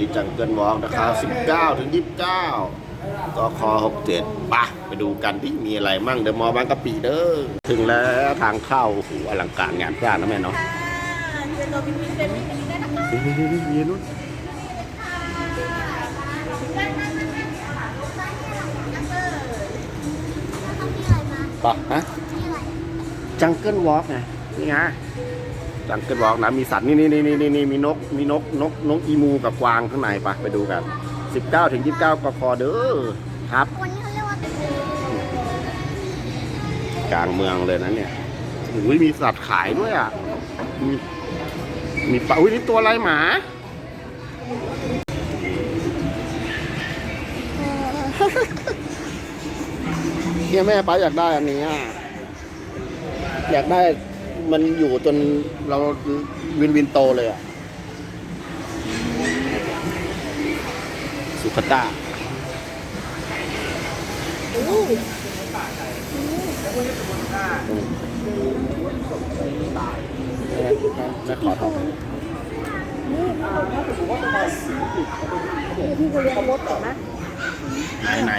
มีจังเกิลวอล์กนะครับ 19 ถึง 29ก็คอ67ปะไปดูกันที่มีอะไรมั่งเดอะมอลล์บางกะปิเด้อ ถึงแล้วทางเข้าโอ้โหอลังการงานสร้างนะแม่เนาะเรียนโรบินบินเป็นไม่ดีได้นะคะนี่นี่นี่นี่นู่นปะฮะจังเกิลวอล์กไงนี่ไง จังเกิลวอกนะมีสัตว์นี่นี่นี่นี่นี่มีนกมีนกนกนกอีมูกับกวางข้างในปะไปดูกัน 19ถึง29กคอเด้อครับวันนี้เขาเรียกว่ากลางเมืองเลยนะเนี่ยอุ้ยมีสัตว์ขายด้วยอะ มีมีปลาอุ้ยนี่ตัวอะไรหมา เนี่ยแม่ป้าอยากได้อันนี้อะอยากได้ มันอยู่จนเราวินวินโตเลยอะสุขต้าไม่ขอทองพี่เขาเรียกว่ามดแต่นะไหนไหน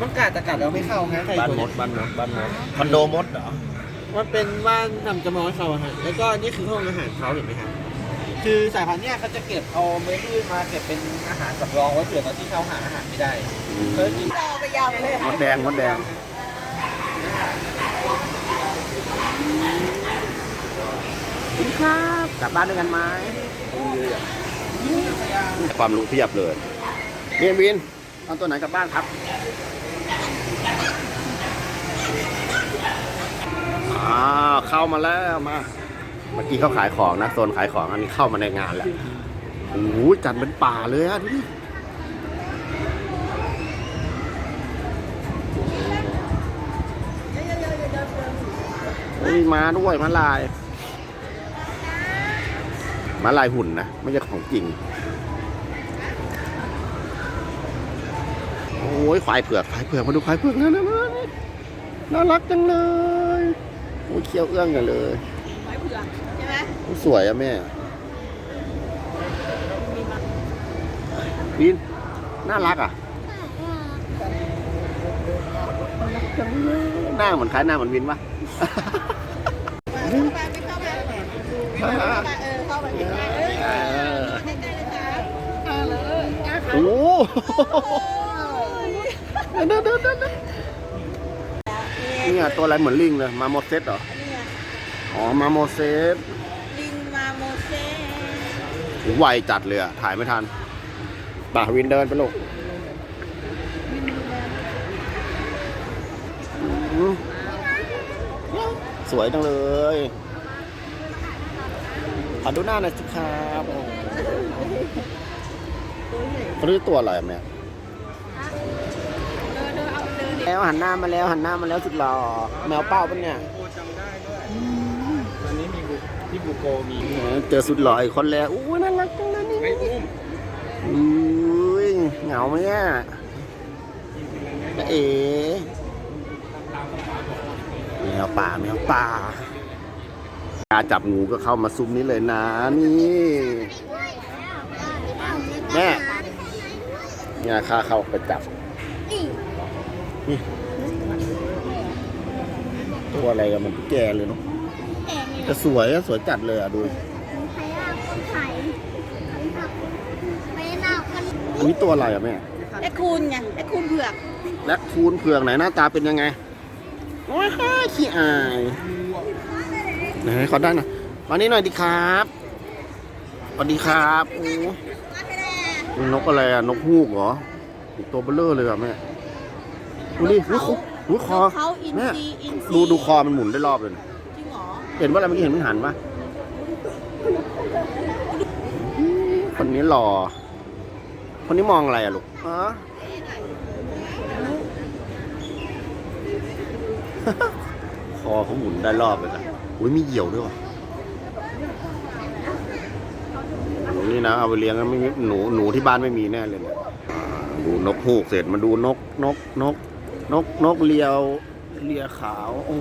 มันกัดแต่กัดเราไม่เข้าฮะไข่บ้านตัวมเนี้ดยบ้านมดบ้านมดคอนโดมดเหรอ มันเป็นบ้านทำจำลองให้เขาอะฮะแล้วก็นี่คือห้องอาหารเขาเห็นไหมฮะคือสายพันธุ์เนี้ยเขาจะเก็บเอาเมล็ดพืชมาเก็บเป็นอาหารสำรองไว้เผื่อตอนที่เขาหาอาหารไม่ได้เพิ่มกินรอไปยาวเลยมดแดงมดแดงคุณครับกลับบ้านด้วยกันไหมความรู้เพียบเลยเรียนวินเอาตัวไหนกลับบ้านครับ อ่าเข้ามาแล้วมา เมื่อกี้เขาขายของนะโซนขายของอันนี้เข้ามาในงานแล้วโอ้โหจัดเป็นป่าเลยอะดูดิมีมาด้วยมาลายมาลายหุ่นนะ ไม่ใช่ของจริง โอ้ยควายเผือกควายเผือกมาดูควายเผือกนะนะน่ารักจังเลย โอ้เคี้ยวเอื้องกันเลยไม้เผือใช่ไหมสวยอะแม่วินน่ารักอะหน้าเหมือนคล้ายหน้าเหมือนวินปะเข้ามาเข้าไปเข้าไปเออเข้าไปใกล้ๆเลยค่ะเออเลยโอ้โหเดี๋ยวเดี๋ยวเดี๋ยว เดี๋ยวเนี่ยตัวอะไรเหมือนลิงเลยมาโมเซสเหรอ เนี่ยอ๋อ มาโมเซสลิงมาโมเสสไวจัดเลยอะถ่ายไม่ทันป่าวินเดินไปลูกอืมสวยจังเลยขอดูหน้าหน่อยสิครับโอ้เขาเรียกตัวอะไรอะแม่ แล้วหันหน้ามาแล้วหันหน้ามาแล้วสุดหล่อแมวเป้าปะเนี่ยโคจำได้ด้วยตอนนี้มีบุที่บุโกมีเจอสุดหล่ออีกคนแล้วอู้น่ารักจังเลยนี่ไม่อุ้มอุ้ยเหงาไหมอะเอ๋แมวป่าแมวป่าการจับงูก็เข้ามาซุ้มนี้เลยนะนี่แม่เนี่ยข้าเข้าไปจับ นี่ตัวอะไรกันมันแก่เลยเนาะแต่สวยอะสวยจัดเลยอะดูอันนี้ตัวอะไรอะแม่ไอ้คูณไงไอ้คูณเผือกและคูณเผือกไหนหน้าตาเป็นยังไงโอ้ยฮ่าขี้อายไหนขอได้หน่อยมานี่หน่อยดิครับสวัสดีครับโอ้นกอะไรอะนกฮูกเหรอตัวเบลเลอร์เลยอะแม่ ดูดิดูคอดูคอเขาอินแม่ซีอินซีดูดูคอมันหมุนได้รอบเลยนะจริงเหรอเห็นว่าอะไรเมื่อกี้เห็นมันหันปะคนนี้หล่อ คนนี้มองอะไรอะลูกอ๋อคอเขาหมุนได้รอบเลยนะอุ้ยมีเหยี่ยวด้วยว่ะโอ้นี่นะเอาไปเลี้ยงแล้วไม่มีหนูหนูที่บ้านไม่มีแน่เลยเนี่ยอ่าดูนกฮูกเสร็จมาดูนกนกนก นกนกเลียวเลียขาว โอ้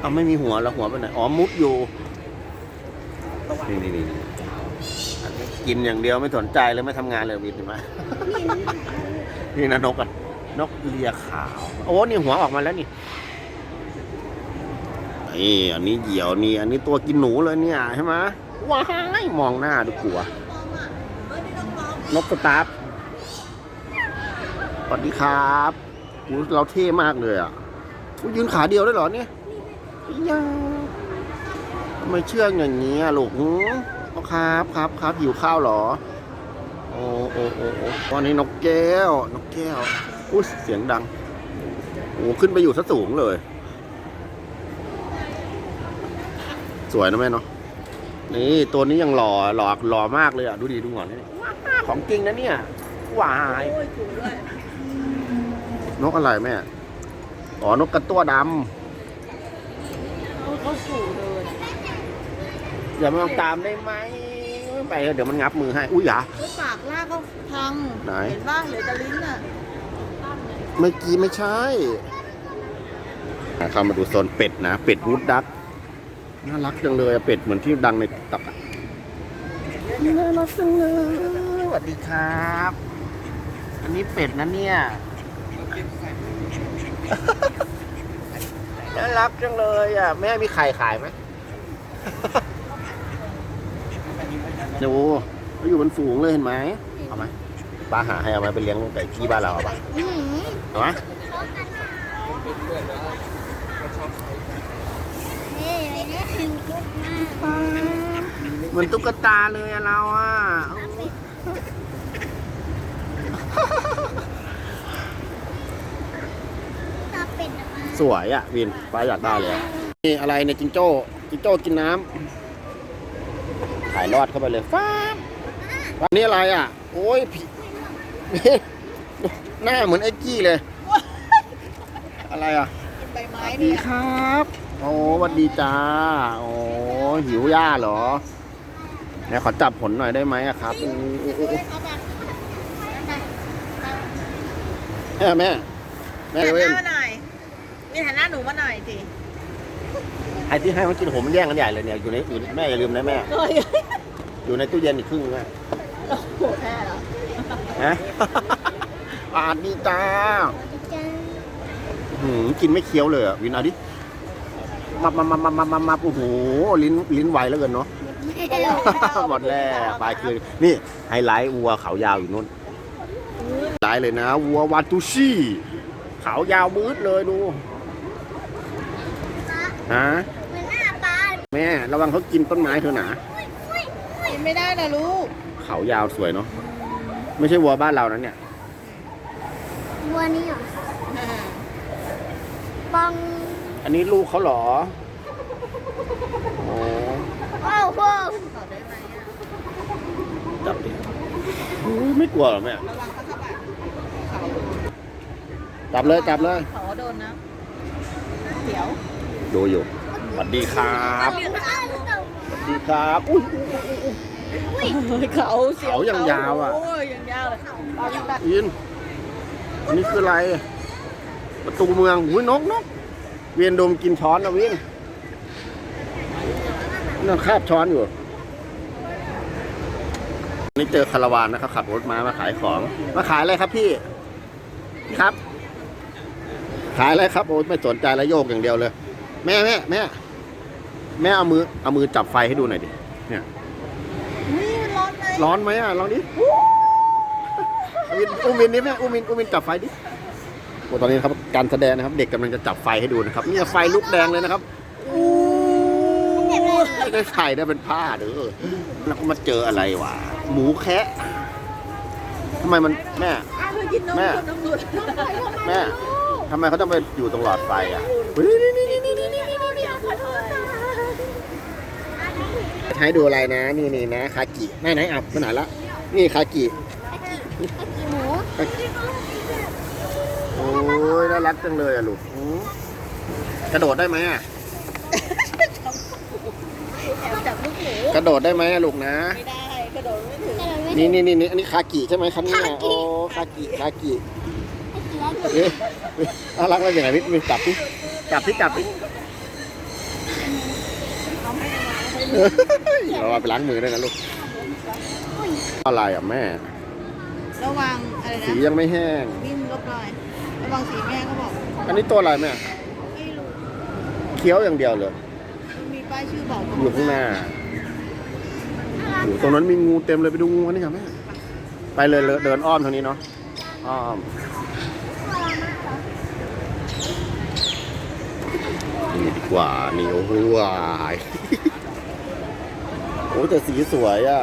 เอาไม่มีหัวแล้วหัวไปไหน อ๋อ มุดอยู่ นี่นี่นี่กินอย่างเดียวไม่สนใจเลยไม่ทำงานเลยวินเห็นไหมนี่นะนกอะ นกเลียขาว โอ้นี่หัวออกมาแล้วนี่นี่อันนี้เหยี่ยวนี่ อันนี้ตัวกินหนูเลยเนี่ยใช่ไหมว้ายมองหน้าดูกลัว นกสตาร์ฟสวัสดีครับ อุ๊ยเราเท่มากเลยอะยืนขาเดียวได้เหรอเนี่ยอีหยาทำไมเชื่องอย่างนี้อะลูกครับครับครับหิวข้าวหรอ โอ้โอ้โอ้โอ้วันนี้นกแก้ว นกแก้วอุ้ยเสียงดังโอ้ขึ้นไปอยู่ซะสูงเลย สวยนะแม่เนาะนี่ตัวนี้ยังหล่อหล่อหล่อมากเลยอะ ดูดีดูหงอนนี่ของจริงนะเนี่ย หวาย นกอะไรแม่ อ๋อ นกกระตั้วดเขาเขาสู่เลยำอย่ามาลองตามได้ไหมไม่ไปเดี๋ยวมันงับมือให้ อุ้ยอย่าเขาปากลากเขาพัง ไหน เห็นบ้างเหลือแต่ลิ้นอะเมื่อกี้ไม่ใช่เข้ามาดูโซนเป็ดนะ เป็ดวูดดัก น่ารักจังเลยอะเป็ดเหมือนที่ดังในตับอะน่ารักจังเลยสวัสดีครับ อันนี้เป็ดนะเนี่ย น่ารักจังเลยอะแม่มีไข่ขายไหมดูเขาอยู่บนฝูงเลยเห็นไหมเอาไหมป้าหาให้เอาไหมไปเลี้ยงไก่ที่บ้านเราเอาปะเอาไหมเหมือนตุ๊กตาเลยอะเราอะ สวยอะวินป้าอยากได้เลยอะนี่อะไรเนี่ยจิงโจ้จิงโจ้กินน้ำถ่ายรอดเข้าไปเลยฟ้าบอันนี้อะไรอะ โอ้ยผีหน้าเหมือนไอ้กี้เลย อะไรอะกินใบไม้สวัสเนี่ดียครับ โอ้สวัสดีจ้า โอ้หิวย่าเหรอเนี่ยขอจับผลหน่อยได้ไหมอะครับอู้อู้อู้อู้เอาแบบแม่แม่แม่หันหเว้นน้ามาหน่อย นี่หันหน้าหนูมาหน่อยสิไอ้ที่ให้มันกินผมมันแย่งกันใหญ่เลยเนี่ยอยู่ในอยู่แม่อย่าลืมนะแม่เฮ้ยอยู่ในตู้เย็นอีกครึ่งแม่โอ้โหแพ้เหรอฮะ ปาดดีจ้าหืมกินไม่เคี้ยวเลยอะวินเอาดิมามามามามามามาโอ้โหลิ้นลิ้นไวแล้วเกินเนาะหมดแล้วปลายคืนนี่ไฮไลท์วัวเขายาวอยู่นู่นไฮไลท์เลยนะ วัววาตูชี่ ขาวยาวมืดเลยดู ฮะแม่ระวังเขากินต้นไม้เธอหนากินไม่ได้นะลูก เขายาวสวยเนาะไม่ใช่วัวบ้านเรานะเนี่ยวัวนี่เหรออ่าปังอันนี้ลูกเขาเหรอโอ้โอ้โหต่อได้ไหมอะจับดิอุ๊ยไม่กลัวเหรอแม่ระวังเขาเข้าไปเขาจับเลยจับเลยเขาโดนนะเดี๋ยว ดูอยู่สวัสดีครับเดี๋ยวนะสวัสดีครับอุ้ยเขาเสียวเขาอย่างยาวอะโอ้ยอย่างยาวเลยเอาอย่างแบบอินอันนี้คืออะไร ประตูเมืองอุ้ยนกนกเวียนดมกินช้อนนะวินนั่นคาบช้อนอยู่นี่เจอคาราวานนะครับขับรถมามาขายของ มาขายอะไรครับพี่ครับ ขายอะไรครับโอ้ยไม่สนใจแล้วโยกอย่างเดียวเลย แม่แม่แม่แม่เอามือเอามือจับไฟให้ดูหน่อยดิเนี่ยนี่มันร้อนไหมร้อนไหมอะลองดิวินอุ้มวินดิแม่อุ้มวินอุ้มวินจับไฟดิโอ้ตอนนี้นะครับการแสดงนะครับ เด็กกำลังจะจับไฟให้ดูนะครับเนี่ยไฟลุกแดงเลยนะครับอู้ไม่ได้ใส่ได้เป็นผ้าเด้อแล้วก็มาเจออะไรวะหมูแคะทำไมมันแม่อ้าวเธอกินนมแม่กินนมดูดแม่ทำไมเขาต้องไปอยู่ตรงหลอดไฟอะเฮ้ยนี่นี่นี่ นี่นี่นี่นี่ขอโทษค่ะให้ดูอะไรนะ นี่นี่นะคากิไหนไหนอับไปไหนละนี่คากิหมูโอ้ยน่ารักจังเลยอะลูกอืมกระโดดได้ไหมอะแอบจับลูกหมูกระโดดได้ไหมอะลูกนะไม่ได้กระโดดไม่ถึงนี่นี่นี่นี่อันนี้คากิใช่ไหมครับเนี่ยโอ้คากิคากิเอ๊ะเอ๊ะน่ารักเลยอย่างไรพี่พี่จับพี่จับพี่จับพี่ เราเอาไปล้างมือด้วยนะลูกอะไรอะแม่ ระวังอะไรสียังไม่แห้ง วิ่งลบหน่อยระวังสีแม่ก็บอกอันนี้ตัวอะไรแม่ไม่รู้เคี้ยวอย่างเดียวเลยมีป้ายชื่อบอกอยู่ข้างหน้าโอ้โหตรงนั้นมีงูเต็มเลยไปดูงูกันนี่ค่ะแม่ไปเลยเลยเดินอ้อมทางนี้เนาะอ้อมนี่ดีกว่านี่โอ้โหวาย โอ้แต่สีสวยอะ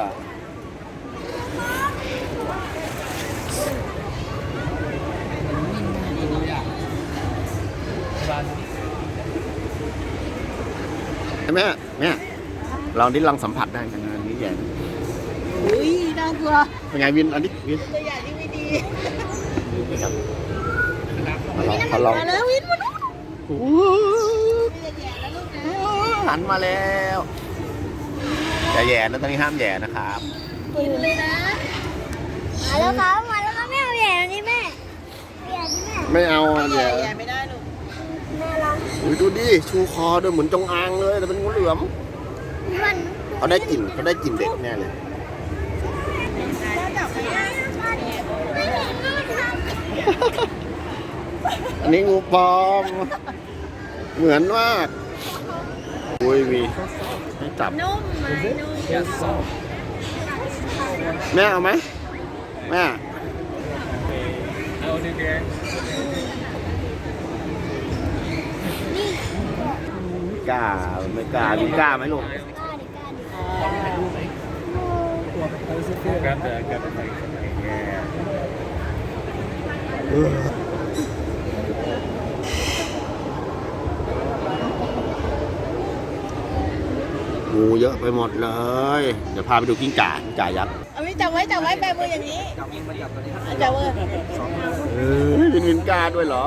แม่แม่ลองดิลองสัมผัสได้กันนะอันนี้ใหญ่อุ้ยน่ากลัวเป็นไงวินอันนี้วินตัวใหญ่ที่ไม่ดีนี่ครับลองขอลองมาแล้ววินมาดูโอ้ไม่จะแย่แล้วลูกนะหันมาแล้ว อย่าแย่นะตอนนี้ห้ามแย่นะครับ กินเลยนะมาแล้วครับมาแล้วครับแม่เอาแหวนนี่แม่เอาแหวนนี่แม่ไม่เอาอะแย่แย่แย่ไม่ได้ลูกแม่ลองอุ้ยดูดิชูคอด้วยเหมือนจงอางเลยแต่เป็นงูเหลือมมันเขาได้กลิ่นเขาได้กลิ่นเด็กแน่เลยแล้วจับไม่ได้ไม่เห็นเลยครับอันนี้งูปลอม เหมือนมากอุ้ยวีให้จับ นุ่มไหมนุ่มแม่เอาไหมแม่กล้าไม่กล้ามีกล้าไหมลูกกล้าดิกล้าดิ งูเยอะไปหมดเลย เดี๋ยวพาไปดูกิ้งก่ากิ้งก่ายักษ์เอาวิจับไว้จับไว้แบมืออย่างนี้จับมือเออเป็นวินกล้าด้วยเหรอ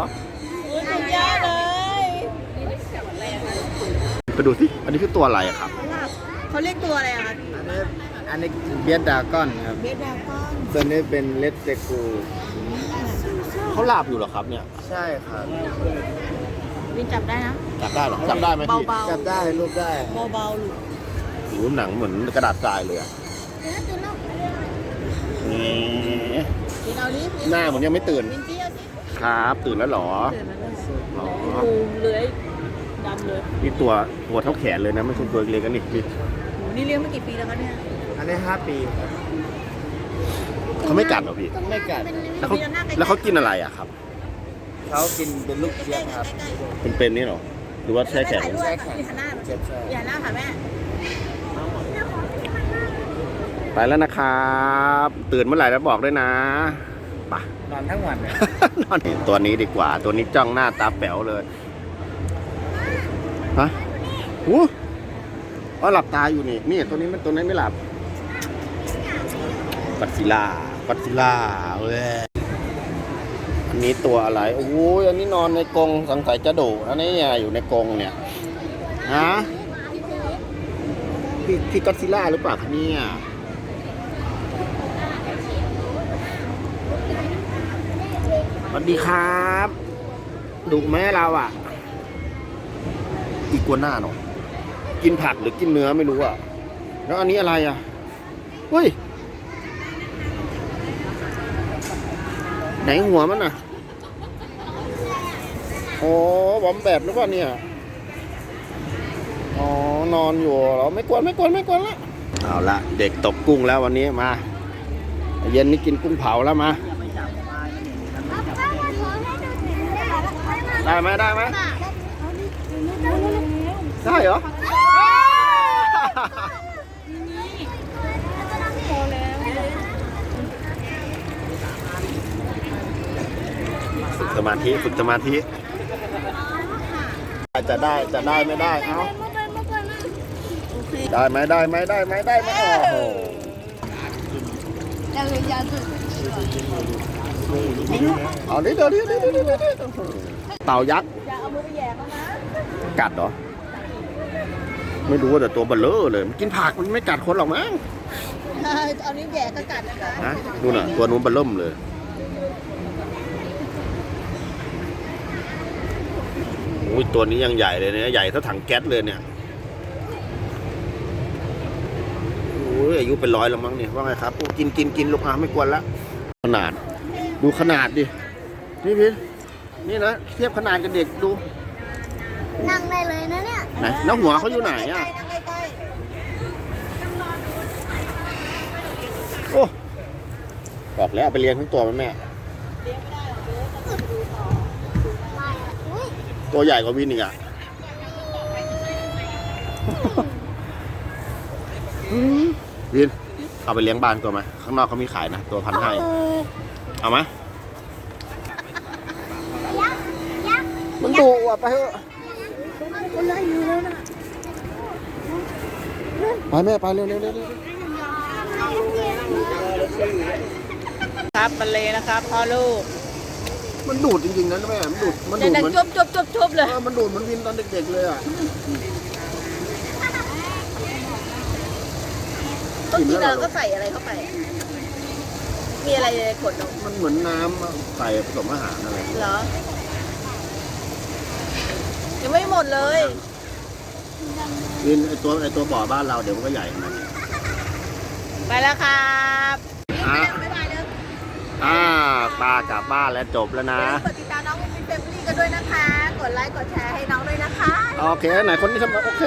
อุ้ยสุดยอดเลยไปดูสิอันนี้คือตัวอะไรอะครับเขาเรียกตัวอะไรอะคะอันนี้อันนี้เบียดดากอนครับเบสดาก้อนตัวนี้เป็นเลดเจกูเขาหลับอยู่เหรอครับเนี่ย ใช่ครับวินจับได้นะ จับได้เหรอ จับได้ไหมพี่เบาจับได้ลูกได้ๆเบาๆลูกโอ้โหหนังเหมือนกระดาษทรายเลยอะเดี๋ยวตื่นแล้วนี่วินเอานี้หน้าเหมือนยังไม่ตื่นวินเจี้ยวสิครับ ตื่นแล้วเหรอเดี๋ยวมันจะอ๋องูเลื้อยดำเลยนี่ตัวตัวเท่าแขนเลยนะไม่ใช่ตัวเล็กกันนี่นี่โหนี่เลี้ยงมากี่ปีแล้วคะเนี่ยอันนี้ห้าปีครับเขาไม่กัดเหรอพี่ไม่กัดแล้วเขาแล้วเขากินอะไรอะครับ เขากินเป็นลูกเจี๊ยบครับเป็นเป็นนี่เหรอหรือว่าแช่แข็งถ่ายรูปถ่ายหน้าเจี๊ยบใช่ อย่าหน้าค่ะแม่ ไปแล้วนะครับ ตื่นเมื่อไหร่แล้วบอกด้วยนะไปนอนทั้งวันเลย นอนตัวนี้ดีกว่า ตัวนี้จ้องหน้าตาแป๋วเลยฮะหูอ๋อหลับตาอยู่นี่นี่ตัวนี้มันตัวนี้ไม่หลับกัดซิล่ากัดซิล่าเว้ยอันนี้ตัวอะไรโอ้ยอันนี้นอนในกรงสงสัยจะดุอันนี้อยู่ในกรงเนี่ยฮะพี่พี่กัดซิล่าหรือเปล่าคะเนี่ย สวัสดีครับดุไหมเราอะ อีกัวหน้าเนาะกินผักหรือกินเนื้อไม่รู้อะ แล้วอันนี้อะไรอะเฮ้ย ไหนหัวมันอะโอ้บอมแบบหรือเปล่าเนี่ย อ๋อ นอนอยู่เหรอไม่กวนไม่กวนไม่กวนละ เอาละเด็กตกกุ้งแล้ววันนี้มา เย็นนี้กินกุ้งเผาแล้วมา ได้ไหมได้ไหมได้เหรอฝึกสมาธิฝึกสมาธิจะได้จะได้ไม่ได้เอ้าได้ไหมได้ไหมได้ไหมได้ไหมโอ้โหยังเลยยาสุดเอาดิเดี๋ยวดิเดี๋ยวดิเดี๋ยวดิ เต่ายักษ์อย่าเอามือไปแย่เขานะกัดเหรอ ไม่รู้ว่าแต่ตัวเบลเลอร์เลยมันกินผักมันไม่กัดคนหรอกมั้งเอานิ้วแย่ก็กัดนะคะนะนู่นน่ะตัวนู้นเบลเริ่มเลยโอ้ยตัวนี้ยังใหญ่เลยเนี่ยใหญ่เท่าถังแก๊สเลยเนี่ยโอ้ยอายุเป็นร้อยแล้วมั้งเนี่ยว่าไงครับโอ้กินกินกินลูกอะไม่กวนละขนาด ดูขนาดดิ นี่พี่ นี่นะเทียบขนาดกับเด็กดู นั่งได้เลยนะเนี่ยไหนแล้วหัวเขาอยู่ไหนอะ นั่งใกล้โอ้บอกแล้วเอาไปเลี้ยงทั้งตัวมันแม่อุ้ยตัวใหญ่กว่าวินอีกอะ วิน เอาไปเลี้ยงบ้านตัวไหมข้างนอกเขามีขายนะ ตัวพันห้าเออเอาไหม ยักษ์ยักษ์ มันดุอะไปเถอะมันเลยอยู่แล้วนะไปแม่ไปเร็วเร็วเร็วเร็วๆครับบันเลนะครับพ่อลูกมันดูดจริงๆนะแม่มันดูดมันจะดูดดังเหมือนจบจบจบจบเลยเออมันดูดเหมือนวินตอนเด็กๆเลยอะต้องกินเราก็ใส่อะไรเข้าไป มีอะไรในขวดนมมันเหมือนน้ำอะใส่ผสมอาหารอะไรเหรอ ยังไม่หมดเลยวินไอตัวไอตัวบ่อบ้านเราเดี๋ยวมันก็ใหญ่ขนาดนี้ไปแล้วครับอะบ๊ายบายเลยอ่าปลากลับบ้านแล้วจบแล้วนะ กดติดตามน้องวินเฟมิลี่กันด้วยนะคะ กดไลค์กดแชร์ให้น้องด้วยนะคะโอเคไหนคนที่ทำโอเค